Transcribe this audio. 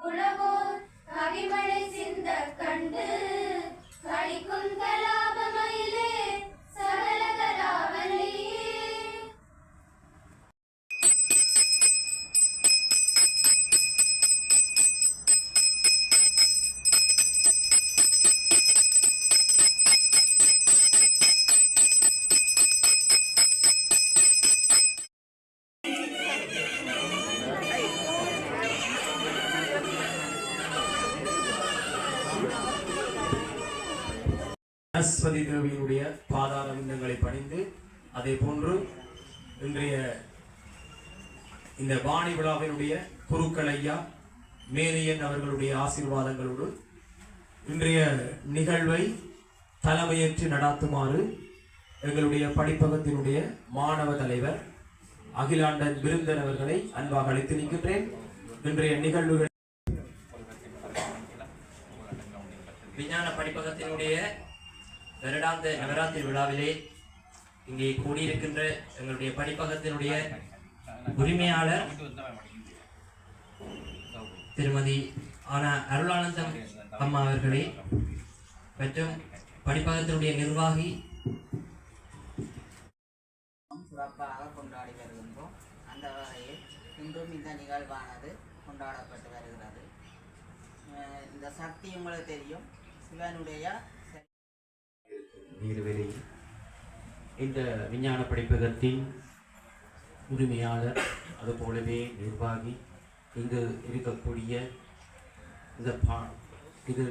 உலகோர் கவிமழை சிந்த கண்டு சரஸ்வதி தேவியினுடைய பாதார விந்தங்களை பணிந்து அதே போன்று இன்றைய இந்த வாணி விழாவினுடைய குருக்கள் ஐயா மேனியன் அவர்களுடைய ஆசீர்வாதங்களோடு இன்றைய நிகழ்வை தலைமையேற்று நடாத்துமாறு எங்களுடைய படிப்பகத்தினுடைய மாணவ தலைவர் அகிலாண்டன் விருந்தன் அவர்களை அன்பாக அழைத்து நிற்கின்றேன். இன்றைய நிகழ்வுகள் விஞ்ஞான படிப்பகத்தினுடைய வருடாந்த நவராத்திரி விழாவிலே இங்கே கூடியிருக்கின்ற எங்களுடைய படிப்பகத்தினுடைய உரிமையாளர் திருமதி ஆனா அருளானந்தம் அம்மா அவர்களே மற்றும் படிப்பகத்தினுடைய நிர்வாகி சிறப்பாக கொண்டாடி வருகின்றோம். அந்த வகையில் இன்றும் இந்த நிகழ்வானது கொண்டாடப்பட்டு வருகிறது. அஹ் இந்த சக்தி உங்களுக்கு தெரியும். சிவனுடைய நீர்வெளி இந்த விஞ்ஞான படிப்பகத்தின் உரிமையாளர் அதுபோலவே நிர்வாகி இங்கு இருக்கக்கூடிய இந்த பா இது